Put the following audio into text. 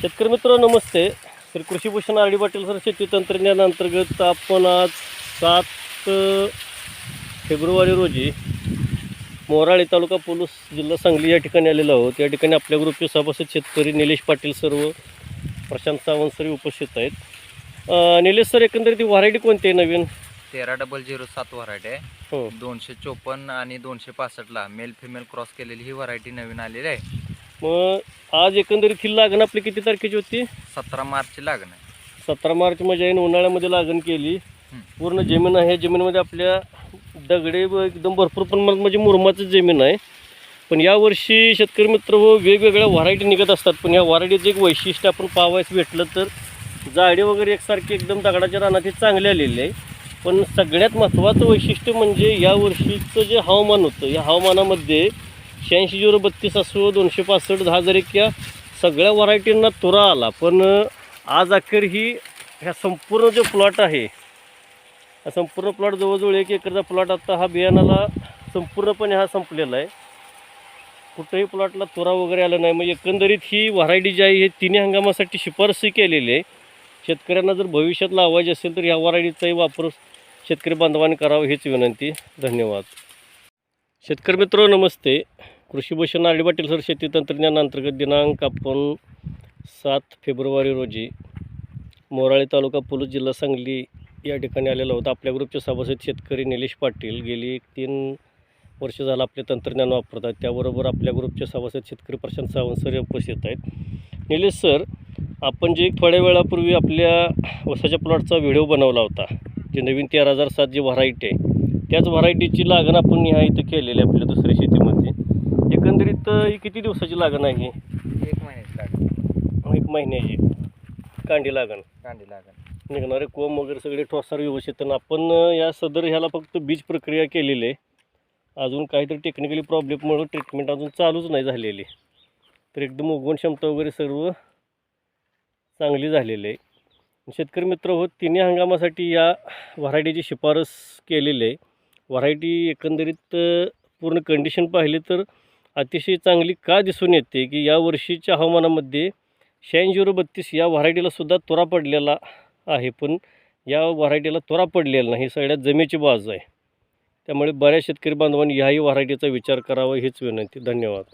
शेतकरी मित्र नमस्ते. Shri Krishibhushan R D Patil sir शेती तंत्रज्ञान अंतर्गत आपण आज सात फेब्रुवारी रोजी मोराळे तालुका पोलूस जिल्हा सांगली या ठिकाणी आलेलो आहोत. या ठिकाणी आपल्या ग्रुपचे सभासद शेतकरी निलेश पाटील सर्व प्रशांत सावंत सर उपस्थित आहेत. निलेश सर एकंदरीत व्हरायटी कोणती आहे नवीन? तेरा डबल झिरो सात व्हरायटी आहे. हो. दोनशे चोपन्न आणि दोनशे पासष्टला मेल फिमेल क्रॉस केलेली ही व्हरायटी नवीन आलेली आहे. मग आज एकंदरीत ही लागण आपली किती तारखेची होती? सतरा मार्चची लागण आहे. सतरा मार्च म्हणजे आईने उन्हाळ्यामध्ये लागण केली. हं. पूर्ण जमीन आहे जमिनीमध्ये आपल्या दगडे व एकदम भरपूर प्रमाणात म्हणजे मुरमाचं जमीन आहे. पण यावर्षी शेतकरी मित्र व वेगवेगळ्या व्हरायटी निघत असतात. पण या व्हरायटीचं एक वैशिष्ट्य आपण पाहावयास भेटलं तर जाडी वगैरे एकसारखी एकदम दगडाच्या रानात हे चांगले आलेले आहे. पण सगळ्यात महत्त्वाचं वैशिष्ट्य म्हणजे यावर्षीचं जे हवामान होतं या हवामानामध्ये शहाऐंशी झिरो बत्तीस असो दोनशे पासष्ट दहा हजार एक या सगळ्या व्हरायटींना तुरा आला. पण आज अखेर ही ह्या संपूर्ण जो प्लॉट आहे हा संपूर्ण प्लॉट जवळजवळ एक एकरचा प्लॉट आता हा बियाणाला संपूर्णपणे हा संपलेला आहे. कुठंही प्लॉटला तुरा वगैरे आला नाही. मग एकंदरीत ही व्हरायटी जी आहे हे तिन्ही हंगामासाठी शिफारसी केलेली आहे. शेतकऱ्यांना जर भविष्यात लावायची असेल तर ह्या व्हरायटीचाही वापर शेतकरी बांधवांनी करावा हीच विनंती. धन्यवाद. शेतकरी मित्र नमस्ते. कृषी भूषण पाटील सर शेती तंत्रज्ञान अंतर्गत दिनांक आपण सात फेब्रुवारी रोजी मोराळे तालुका पुलूस जिल्हा सांगली या ठिकाणी आलेला होता आपल्या ग्रुपचे सभासद शेतकरी निलेश पाटील गेली एक तीन वर्ष झालं आपले तंत्रज्ञान वापरतात. त्याबरोबर आपल्या ग्रुपचे सभासद शेतकरी प्रशांत सावंत सर उपस्थित आहेत. निलेश सर आपण जे एक थोड्या वेळापूर्वी आपल्या वसाच्या प्लॉटचा व्हिडिओ बनवला होता जे नवीन तेरा हजार सात जी व्हरायटी आहे त्याच व्हरायटीची लागण आपण ह्या इथं केलेली आहे आपल्या दुसऱ्या शेतीमध्ये. एकंदरीत ही किती दिवसाची लागण आहे एक महिन्याची लागण. एक महिन्याची. कांडी लागण. कांडी लागण. निघणारे कोंब वगैरे सगळे ठोसार व्यवस्थित आपण या सदर ह्याला फक्त बीज प्रक्रिया केलेली आहे. अजून काहीतरी टेक्निकली प्रॉब्लेममुळं ट्रीटमेंट अजून चालूच नाही झालेली तर एकदम उगवण क्षमता वगैरे सर्व चांगली झालेली आहे. शेतकरी मित्र हो तिन्ही हंगामासाठी या व्हरायटीची शिफारस केलेली आहे. व्हरायटी एकंदरीत पूर्ण कंडिशन पाहिली तर अतिशय चांगली का दिसून येते की या वर्षीच्या हवामानामध्ये शहाऐंशी झिरो बत्तीस या व्हरायटीलासुद्धा तोरा तुरा पडलेला आहे. पण या व्हरायटीला तुरा पडलेला नाही सगळ्यात जमेची बाजू आहे. त्यामुळे बऱ्याच शेतकरी बांधवांनी ह्याही व्हरायटीचा विचार करावा हीच विनंती. धन्यवाद.